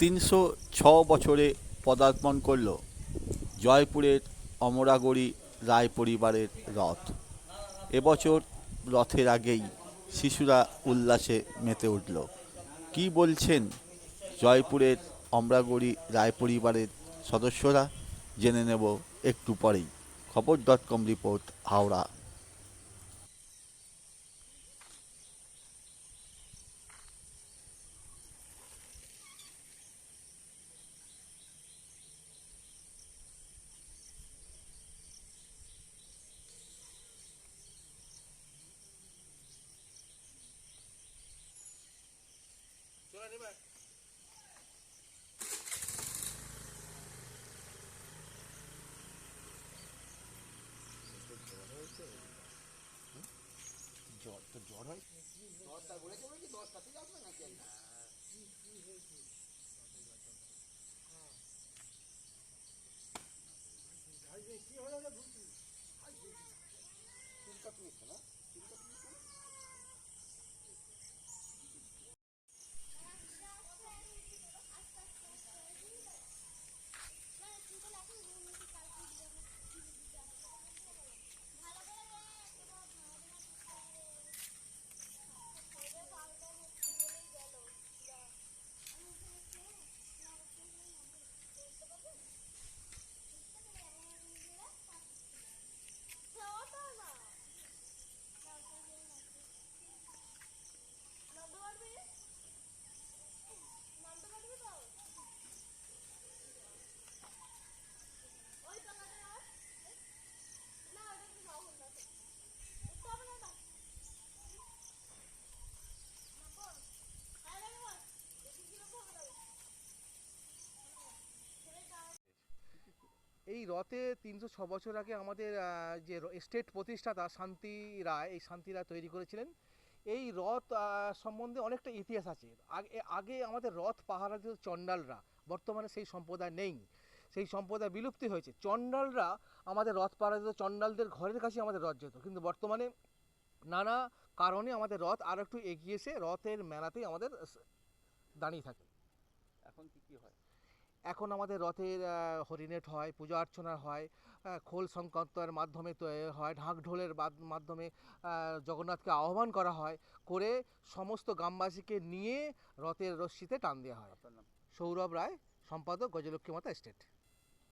তিনশো ছ বছরে পদার্পণ করল জয়পুরের অমরাগড়ি রায় পরিবারের রথ। এবছর রথের আগেই শিশুরা উল্লাসে মেতে উঠল। কি বলছেন জয়পুরের অমরাগড়ি রায় পরিবারের সদস্যরা? জেনে নেব একটু পরেই। খবর ডট কম রিপোর্ট, হাওড়া। জ্বর তো জ্বর হয় দশটা বলেছে বলে কি দশটা থেকে আসবে নাকি না কি হলো বুঝছি চুলকা তুলেছে না চুলকা তুলেছে এই রথে তিনশো ছ বছর আগে আমাদের যে স্টেট প্রতিষ্ঠাতা শান্তি রায়, এই শান্তি রায় তৈরি করেছিলেন। এই রথ সম্বন্ধে অনেকটা ইতিহাস আছে। আগে আগে আমাদের রথ পাহারা দিত চণ্ডালরা, বর্তমানে সেই সম্প্রদায় নেই। সেই সম্প্রদায় বিলুপ্তি হয়েছে। চণ্ডালরা আমাদের রথ পাহারা দিত, চণ্ডালদের ঘরের কাছে আমাদের রথ যেত। কিন্তু বর্তমানে নানা কারণে আমাদের রথ আর একটু এগিয়ে এসে রথের মেলাতেই আমাদের দাঁড়িয়ে থাকে। এখন কি হয়? এখন আমাদের রথের হরিণেট হয় পূজা অর্চনা হয় খোল সংক্রান্তের মাধ্যমে হয় ঢাক ঢোলের মাধ্যমে জগন্নাথকে আহ্বান করা হয় করে সমস্ত গ্রামবাসীকে নিয়ে রথের রশ্মিতে টান দেওয়া হয়। সৌরভ রায় সম্পাদক গজলক্ষ্মী মাতা স্টেট